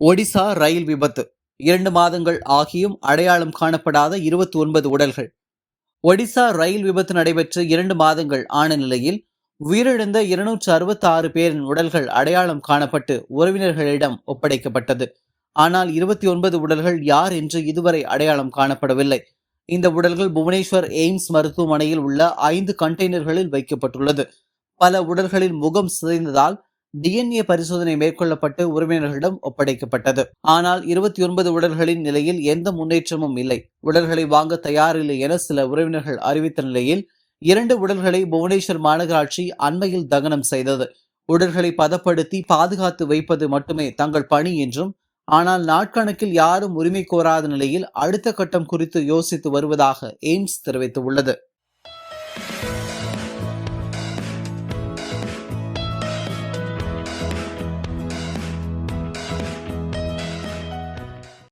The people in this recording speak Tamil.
ஒடிசா ரயில் விபத்து. இரண்டு மாதங்கள் ஆகியும் அடையாளம் காணப்படாத இருபத்தி ஒன்பது உடல்கள். ஒடிசா ரயில் விபத்து நடைபெற்று இரண்டு மாதங்கள் ஆன நிலையில் உயிரிழந்த இருநூற்று அறுபத்தி ஆறு பேரின் உடல்கள் அடையாளம் காணப்பட்டு உறவினர்களிடம் ஒப்படைக்கப்பட்டது. ஆனால் இருபத்தி ஒன்பது உடல்கள் யார் என்று இதுவரை அடையாளம் காணப்படவில்லை. இந்த உடல்கள் புவனேஸ்வர் எய்ம்ஸ் மருத்துவமனையில் உள்ள ஐந்து கண்டெய்னர்களில் வைக்கப்பட்டுள்ளது. பல உடல்களின் முகம் சிதைந்ததால் டிஎன்ஏ பரிசோதனை மேற்கொள்ளப்பட்டு உறவினர்களிடம் ஒப்படைக்கப்பட்டது. ஆனால் இருபத்தி ஒன்பது உடல்களின் நிலையில் எந்த முன்னேற்றமும் இல்லை. உடல்களை வாங்க தயாரில்லை என சில உறவினர்கள் அறிவித்த நிலையில் இரண்டு உடல்களை புவனேஸ்வர் மாநகராட்சி அண்மையில் தகனம் செய்தது. உடல்களை பதப்படுத்தி பாதுகாத்து வைப்பது மட்டுமே தங்கள் பணி என்றும் ஆனால் நாட்கணக்கில் யாரும் உரிமை கோராத நிலையில் அடுத்த கட்டம் குறித்து யோசித்து வருவதாக எய்ம்ஸ் தெரிவித்துள்ளது.